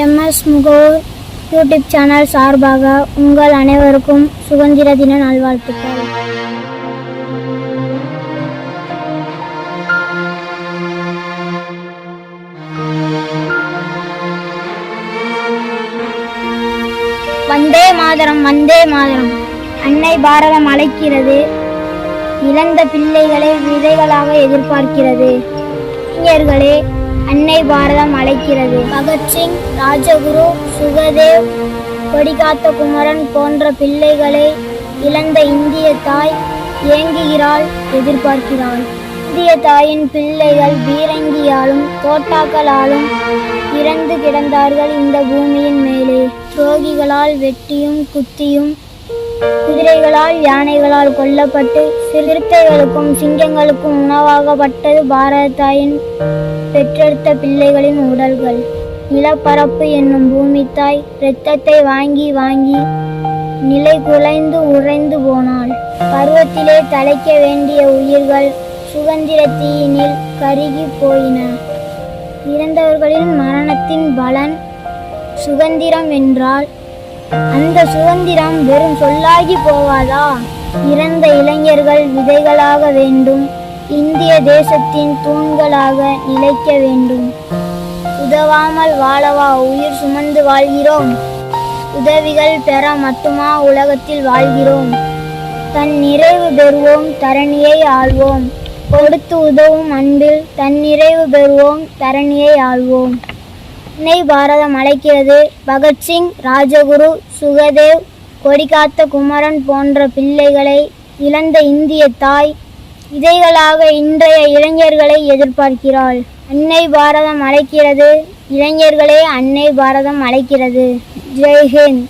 MS முகோர் YouTube channel சார்பாக உங்கள் அனைவருக்கும் சுதந்திர தின நல்வாழ்த்துக்கள். வந்தே மாதரம் வந்தே மாதரம். அன்னை பாரதம் அழைக்கிறது. இழந்த பிள்ளைகளை விதைகளாக எதிர்பார்க்கிறது. இளைஞர்களே அன்னை பாரதம் அழைக்கிறது. பகத்சிங் ராஜகுரு சுகதேவ் கொடிகாத்த குமரன் போன்ற பிள்ளைகளை இழந்த இந்திய தாய் ஏங்குகிறாள் எதிர்பார்க்கிறாள். இந்திய தாயின் பிள்ளைகள் பீரங்கியாலும் தோட்டாக்களாலும் இறந்து கிடந்தார்கள் இந்த பூமியின் மேலே. துரோகிகளால் வெட்டியும் குத்தியும் குதிரைகளால் யானைகளால் கொல்லப்பட்டு சிறுத்தைகளுக்கும் சிங்கங்களுக்கும் உணவாகப்பட்டது பாரத தாயின் பெற்றெடுத்த பிள்ளைகளின் உடல்கள். நிலப்பரப்பு என்னும் பூமி தாய் இரத்தத்தை வாங்கி வாங்கி நிலை குலைந்து உறைந்து போனாள். பருவத்திலே தலைக்க வேண்டிய உயிர்கள் சுதந்திர தீயினில் கருகி போயின. இறந்தவர்களின் மரணத்தின் பலன் சுதந்திரம் என்றால் அந்த சுதந்திரம் வெறும் சொல்லாகி போவாதா இறந்த இளைஞர்கள் விதைகளாக வேண்டும். இந்திய தேசத்தின் தூண்களாக நிலைக்க வேண்டும். உதவாமல் வாழவா? உயிர் சுமந்து வாழ்கிறோம். உதவிகள் பெற மட்டுமா உலகத்தில் வாழ்கிறோம்? தன் நிறைவு பெறுவோம் தரணியை ஆள்வோம். கொடுத்து உதவும் அன்பில் தன் நிறைவு பெறுவோம் தரணியை ஆள்வோம். அன்னை பாரதம் அழைக்கிறது. பகத்சிங் ராஜகுரு சுகதேவ் கொடிகாத்த குமரன் போன்ற பிள்ளைகளை இழந்த இந்திய தாய் இதைகளாக இன்றைய இளைஞர்களை எதிர்பார்க்கிறாள். அன்னை பாரதம் அழைக்கிறது. இளைஞர்களே அன்னை பாரதம் அழைக்கிறது. ஜெய்ஹிந்த்